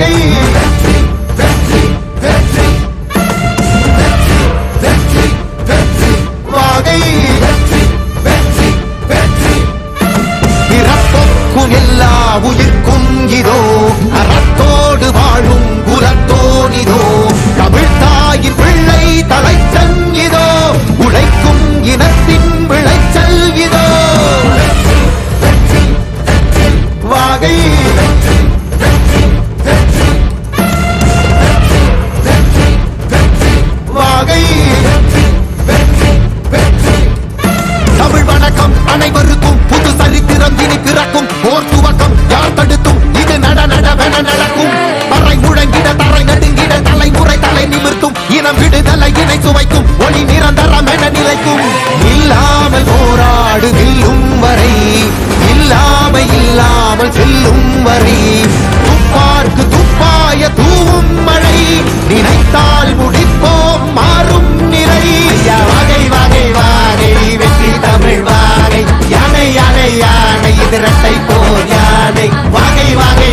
வாகை வாகை. பிறப்புக்கும் எல்லா உயிர்க்கும் இதோ இனம் இணை சுவைக்கும் ஒளி நிரந்தரம் என நிலைக்கும் இல்லாமல் போராடு நில்லும் வரை. இல்லாமை இல்லாமல் செல்லும் வரை. துப்பார்க்கு துப்பாய தூவும் மழை. நினைத்தால் முடிப்போம் மாறும் நிலை வகை வகை வாகை. வெற்றி தமிழ் வாகை. யானை யானை யானை. இது இரட்டை போர் யானை. வாகை வாகை